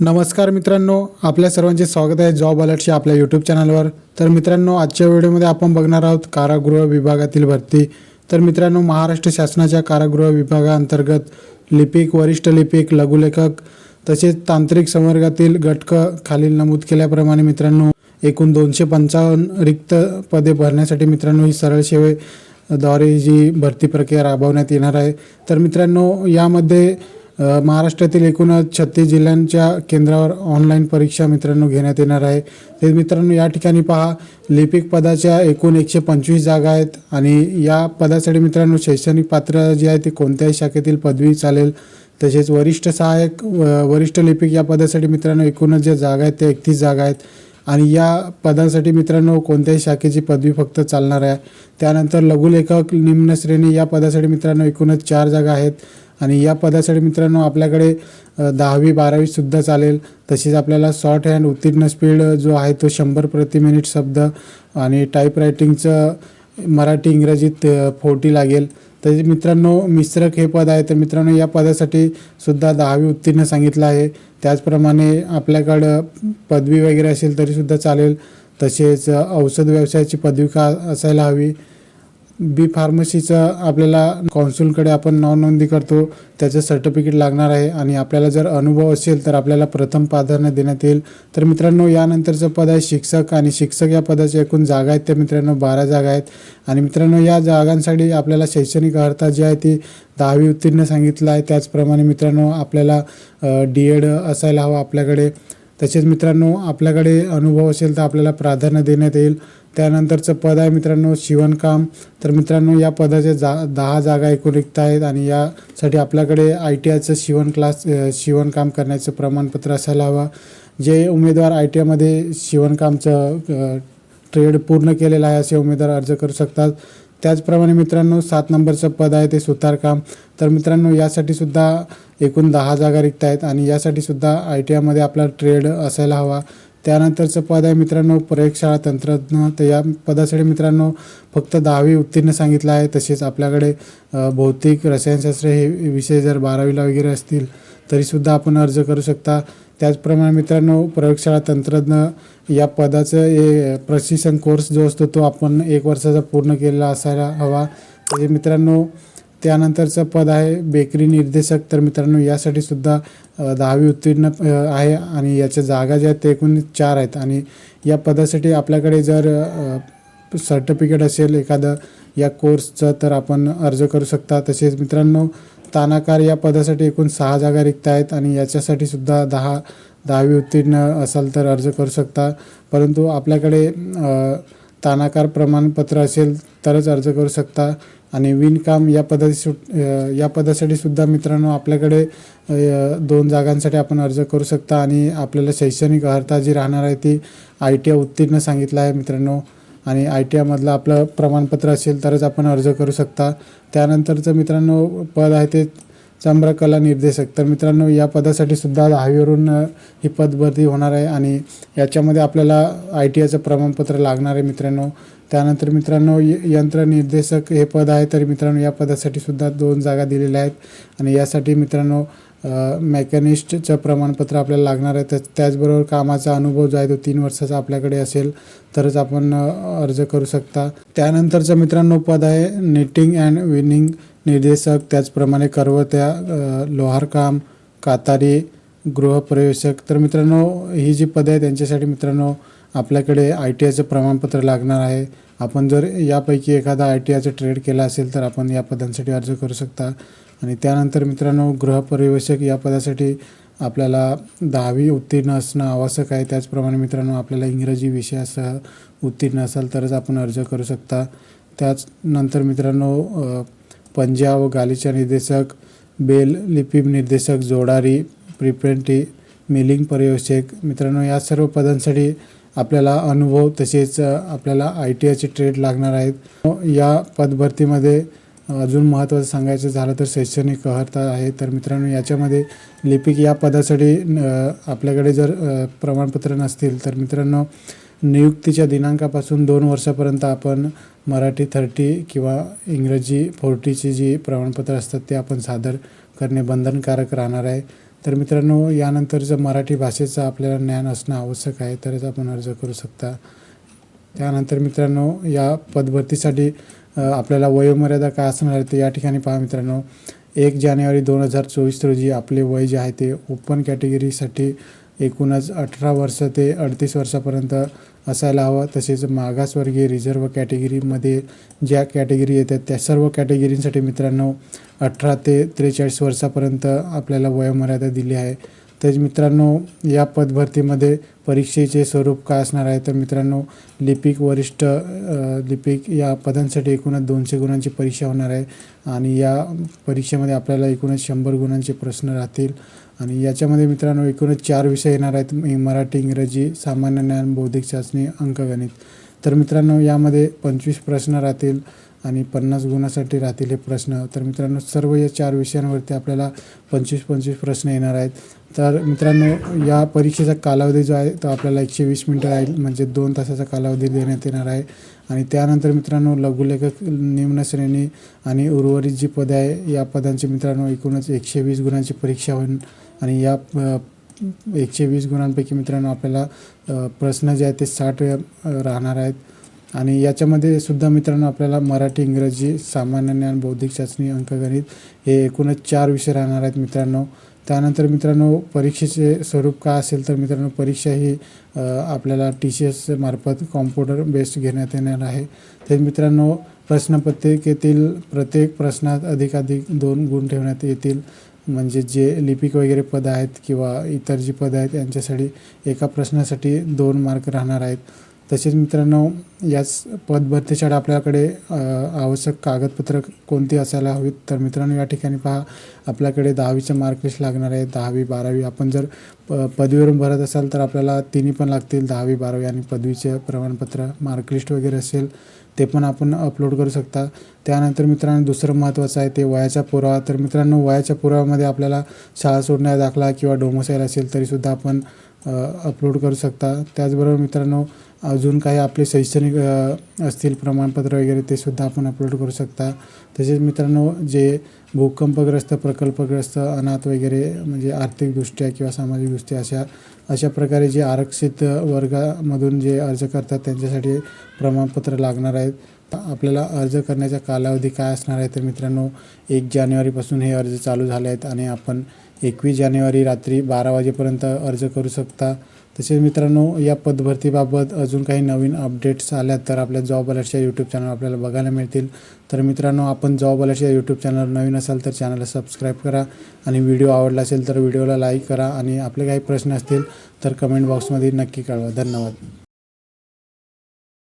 नमस्कार मित्रांनो आपल्या सर्वांचे स्वागत आहे जॉब अलर्टच्या आपल्या यूट्यूब चॅनलवर. तर मित्रांनो आजच्या व्हिडिओमध्ये आपण बघणार आहोत कारागृह विभागातील भरती. तर मित्रांनो महाराष्ट्र शासनाच्या कारागृह विभागाअंतर्गत लिपिक वरिष्ठ लिपिक लघुलेखक तसेच तांत्रिक संवर्गातील घटक खालील नमूद केल्याप्रमाणे मित्रांनो एकूण दोनशे पंचावन्न रिक्त पदे भरण्यासाठी मित्रांनो ही सरळ सेवेद्वारे जी भरती प्रक्रिया राबवण्यात येणार आहे. तर मित्रांनो यामध्ये महाराष्ट्रातील एकूण छत्तीस जिल्ह्यांच्या केंद्रावर ऑनलाईन परीक्षा मित्रांनो घेण्यात येणार आहे. ते मित्रांनो या ठिकाणी पहा लिपिक पदाच्या एकूण एकशे पंचवीस जागा आहेत आणि या पदासाठी मित्रांनो शैक्षणिक पात्र जे आहे ते कोणत्याही शाखेतील पदवी चालेल. तसेच वरिष्ठ सहाय्यक वरिष्ठ लिपिक या पदासाठी मित्रांनो एकूणच ज्या जागा आहेत त्या एकतीस जागा आहेत. आणि या पदासाठी मित्रांनो कोणत्याही शाखेची पदवी फक्त चालणार आहे. त्यानंतर लघुलेखक निम्न श्रेणी या पदासाठी मित्रांनो एकूणच चार जागा आहेत. आणि या पदासाठी मित्रांनो आपल्याकडे दहावी बारावीसुद्धा चालेल. तसेच आपल्याला शॉर्ट हँड उत्तीर्ण स्पीड जो आहे तो शंभर प्रति मिनिट शब्द आणि टाईप रायटिंगचं मराठी इंग्रजीत फोर्टी लागेल. तर मित्रांनो मिश्रक हे पद आहे. तर मित्रांनो या पदासाठी सुद्धा दहावी उत्तीर्ण सांगितलं आहे. त्याचप्रमाणे आपल्याकडं पदवी वगैरे असेल तरीसुद्धा चालेल. तसेच औषध व्यवसायाची पदवी का असायला हवी. बी फार्मसीचं आपल्याला कॉन्सुलकडे आपण नावनोंदणी करतो त्याचं सर्टिफिकेट लागणार आहे आणि आपल्याला जर अनुभव असेल तर आपल्याला प्रथम प्राधान्य देण्यात येईल. तर मित्रांनो यानंतरचं पद आहे शिक्षक आणि शिक्षक या पदाच्या एकूण जागा आहेत. त्या मित्रांनो बारा जागा आहेत. आणि मित्रांनो या जागांसाठी आपल्याला शैक्षणिक अर्हता जी आहे ती दहावी उत्तीर्ण सांगितलं आहे. त्याचप्रमाणे मित्रांनो आपल्याला डी एड असायला हवं आपल्याकडे. तसेच मित्रांनो आपल्याकडे अनुभव असेल तर आपल्याला प्राधान्य देण्यात येईल. त्यानंतरचं पद आहे मित्रांनो शिवणकाम. तर मित्रांनो या पदाच्या जा दहा जागा एकूण रिक्त आहेत आणि यासाठी आपल्याकडे आय टी आयचं शिवण क्लास शिवणकाम करण्याचं प्रमाणपत्र असायला हवं. जे उमेदवार आय टी आयमध्ये शिवणकामचं ट्रेड पूर्ण केलेला आहे असे उमेदवार अर्ज करू शकतात. त्याचप्रमाणे मित्रांनो सात नंबरचं पद आहे ते सुतारकाम. तर मित्रांनो यासाठी सुद्धा एकूण दहा जागा रिक्त आहेत आणि यासाठी सुद्धा आय टी आयमध्ये आपला ट्रेड असायला हवा. त्यानंतरचं पद आहे मित्रांनो प्रयोगशाळा तंत्रज्ञ. तर या पदासाठी मित्रांनो फक्त दहावी उत्तीर्ण सांगितलं आहे. तसेच आपल्याकडे भौतिक रसायनशास्त्र हे विषय जर बारावीला वगैरे असतील तरीसुद्धा आपण अर्ज करू शकता. त्याचप्रमाणे मित्रांनो प्रयोगशाळा तंत्रज्ञ या पदाचं हे प्रशिक्षण कोर्स जो असतो तो आपण एक वर्षाचा पूर्ण केलेला असायला हवा. तरी मित्रांनो त्यानंतरचं पद आहे बेकरी निर्देशक. तर मित्रांनो यासाठी सुद्धा दहावी उत्तीर्ण आहे आणि याच्या जागा ज्या आहेत ते एकूण चार आहेत. आणि या पदासाठी आपल्याकडे जर सर्टिफिकेट असेल एखादं या कोर्सचं तर आपण अर्ज करू शकता. तसेच मित्रांनो तानाकार या पदासाठी एकूण सहा जागा रिक्त आहेत आणि याच्यासाठी सुद्धा दहा दहावी उत्तीर्ण असाल तर अर्ज करू शकता. परंतु आपल्याकडे तानाकार प्रमाणपत्र असेल तरच अर्ज करू शकता. आणि विणकाम या पदाची सुट या पदासाठी सुद्धा मित्रांनो आपल्याकडे दोन जागांसाठी आपण अर्ज करू शकता. आणि आपल्याला शैक्षणिक अर्हता जी राहणार आहे ती आय टी आय उत्तीर्ण सांगितलं आहे मित्रांनो. आणि आय टी आयमधलं आपलं प्रमाणपत्र असेल तरच आपण अर्ज करू शकता. त्यानंतरचं मित्रांनो पद आहे ते चंद्रकला निर्देशक. तर मित्रांनो या पदासाठी सुद्धा दहावीवरून ही पदभरती होणार आहे आणि याच्यामध्ये आपल्याला आय टी आयचं प्रमाणपत्र लागणार आहे मित्रांनो. त्यानंतर मित्रांनो य यंत्र निर्देशक हे पद आहे तर मित्रांनो या पदासाठी सुद्धा दोन जागा दिलेल्या आहेत. आणि यासाठी मित्रांनो मेकॅनिस्टचं प्रमाणपत्र आपल्याला लागणार आहे. तर त्याचबरोबर कामाचा अनुभव जो आहे तो तीन वर्षाचा आपल्याकडे असेल तरच आपण अर्ज करू शकता. त्यानंतरचं मित्रांनो पद आहे नेटिंग अँड विनिंग. निर्देशक त्याचप्रमाणे करवत्या लोहारकाम कातारी गृहप्रवेशक. तर मित्रांनो ही जी पदं आहेत त्यांच्यासाठी मित्रांनो आपल्याकडे आय टी आयचं प्रमाणपत्र लागणार आहे. आपण जर यापैकी एखादा आय टी आयचं ट्रेड केला असेल तर आपण या पदांसाठी अर्ज करू शकता. आणि त्यानंतर मित्रांनो गृहपरिवेशक या पदासाठी आपल्याला दहावी उत्तीर्ण असणं आवश्यक आहे. त्याचप्रमाणे मित्रांनो आपल्याला इंग्रजी विषयासह उत्तीर्ण असाल तरच आपण अर्ज करू शकता. त्याचनंतर मित्रांनो पंजाब पंजा व निर्देशक बेल लिपी निर्देशक जोडारी प्रिप्रेंटी मिलिंग पर्यवेक्षक. मित्रांनो या सर्व पदांसाठी आपल्याला अनुभव तसेच आपल्याला आय टी आयचे ट्रेड लागणार आहेत. या पदभरतीमध्ये अजून महत्त्वाचं सांगायचं झालं तर शैक्षणिक अर्हता आहे. तर मित्रांनो याच्यामध्ये लिपिक या पदासाठी आपल्याकडे जर प्रमाणपत्र नसतील तर मित्रांनो नियुक्तीच्या दिनांकापासून दोन वर्षापर्यंत आपण मराठी थर्टी किंवा इंग्रजी फोर्टीची जी प्रमाणपत्र असतात ते आपण सादर करणे बंधनकारक राहणार आहे. तर मित्रांनो यानंतरचं मराठी भाषेचं आपल्याला ज्ञान असणं आवश्यक आहे तरच आपण अर्ज करू शकता. त्यानंतर मित्रांनो या पदभरतीसाठी आपल्याला वयोमर्यादा काय असणार आहे ते या ठिकाणी पहा मित्रांनो. एक जानेवारी दोन हजार चोवीस रोजी आपले वय जे आहे ते ओपन कॅटेगरीसाठी एकूणच अठरा वर्ष ते अडतीस वर्षापर्यंत असायला हवं. तसेच मागासवर्गीय रिझर्व कॅटेगरीमध्ये ज्या कॅटेगरी येतात त्या सर्व कॅटेगरींसाठी मित्रांनो अठरा ते त्रेचाळीस वर्षापर्यंत आपल्याला वयोमर्यादा दिली आहे. तर मित्रांनो या पदभरतीमध्ये परीक्षेचे स्वरूप काय असणार आहे? तर मित्रांनो लिपिक वरिष्ठ लिपिक या पदांसाठी एकूणच दोनशे गुणांची परीक्षा होणार आहे. आणि या परीक्षेमध्ये आपल्याला एकूणच शंभर गुणांचे प्रश्न राहतील. आणि याच्यामध्ये मित्रांनो एकूणच चार विषय येणार आहेत मराठी इंग्रजी सामान्य ज्ञान बौद्धिक चाचणी अंकगणित. तर मित्रांनो यामध्ये पंचवीस प्रश्न राहतील आणि पन्नास गुणासाठी राहतील हे प्रश्न. तर मित्रांनो सर्व या चार विषयांवरती आपल्याला पंचवीस पंचवीस प्रश्न येणार आहेत. तर मित्रांनो या परीक्षेचा कालावधी जो आहे तो आपल्याला एकशे वीस मिनटं राहील म्हणजे दोन तासाचा कालावधी देण्यात येणार आहे. आणि त्यानंतर मित्रांनो लघुलेखक निम्नश्रेणी आणि उर्वरित जी पदे आहे या पदांची मित्रांनो एकूणच एकशे वीस गुणांची परीक्षा होईल. आणि या एकशे वीस गुणांपैकी मित्रांनो आपल्याला प्रश्न जे आहेत ते साठ राहणार आहेत. आणि याच्यामध्ये सुद्धा मित्रांनो आपल्याला मराठी इंग्रजी सामान्य ज्ञान बौद्धिक चाचणी अंकगणित हे एकूणच चार विषय राहणार आहेत मित्रांनो. त्यानंतर मित्रांनो परीक्षेचे स्वरूप काय असेल तर मित्रांनो परीक्षा ही आपल्याला टी सी एस मार्फत कॉम्प्युटर बेस्ड घेण्यात येणार आहे. तर मित्रांनो प्रश्नपत्रिकेतील प्रत्येक प्रश्नात अधिकाधिक दोन गुण ठेवण्यात येतील. म्हणजे जे लिपिक वगैरे पदं आहेत किंवा इतर जी पदं आहेत यांच्यासाठी एका प्रश्नासाठी दोन मार्क राहणार आहेत. तसेच मित्रांनो याच पदभरतीसाठी आपल्याकडे आवश्यक कागदपत्र कोणती असायला हवीत? तर मित्रांनो या ठिकाणी पहा आपल्याकडे दहावीचं मार्कलिस्ट लागणार आहे. दहावी बारावी आपण जर प पदवीवरून भरत असाल तर आपल्याला तिन्ही पण लागतील. दहावी बारावी आणि पदवीचे प्रमाणपत्र मार्कलिस्ट वगैरे असेल ते पण आपण अपलोड करू शकता. त्यानंतर मित्रांनो दुसरं महत्त्वाचं आहे ते वयाचा पुरावा. तर मित्रांनो वयाच्या पुराव्यामध्ये आपल्याला शाळा सोडण्याचा दाखला किंवा डोमोसाईल असेल तरीसुद्धा आपण अपलोड करू शकता. त्याचबरोबर मित्रांनो अजून काही आपले शैक्षणिक असतील प्रमाणपत्र वगैरे ते सुद्धा आपण अपलोड करू शकता. तसेच मित्रांनो जे भूकंपग्रस्त प्रकल्पग्रस्त अनाथ वगैरे म्हणजे आर्थिकदृष्ट्या किंवा सामाजिकदृष्ट्या अशा अशा प्रकारे जे आरक्षित वर्गामधून जे अर्ज करतात त्यांच्यासाठी प्रमाणपत्र लागणार आहेत. आपल्याला अर्ज करण्याचा कालावधी काय असणार आहे तर मित्रांनो एक जानेवारीपासून हे अर्ज चालू झाले आहेत आणि आपण एकवीस जानेवारी रात्री बारा वाजेपर्यंत अर्ज करू शकता. तसेच मित्रांनो या पदभरतीबाबत अजून काही नवीन अपडेट्स आल्या तर आपल्या जॉब अलर्टच्या यूट्यूब चॅनल आपल्याला बघायला मिळतील. तर मित्रांनो आपण जॉब अलर्टच्या यूट्यूब चॅनल नवीन असाल तर चॅनलला सबस्क्राईब करा आणि व्हिडिओ आवडला असेल तर व्हिडिओला लाईक करा. आणि आपले काही प्रश्न असतील तर कमेंट बॉक्समध्ये नक्की कळवा. धन्यवाद.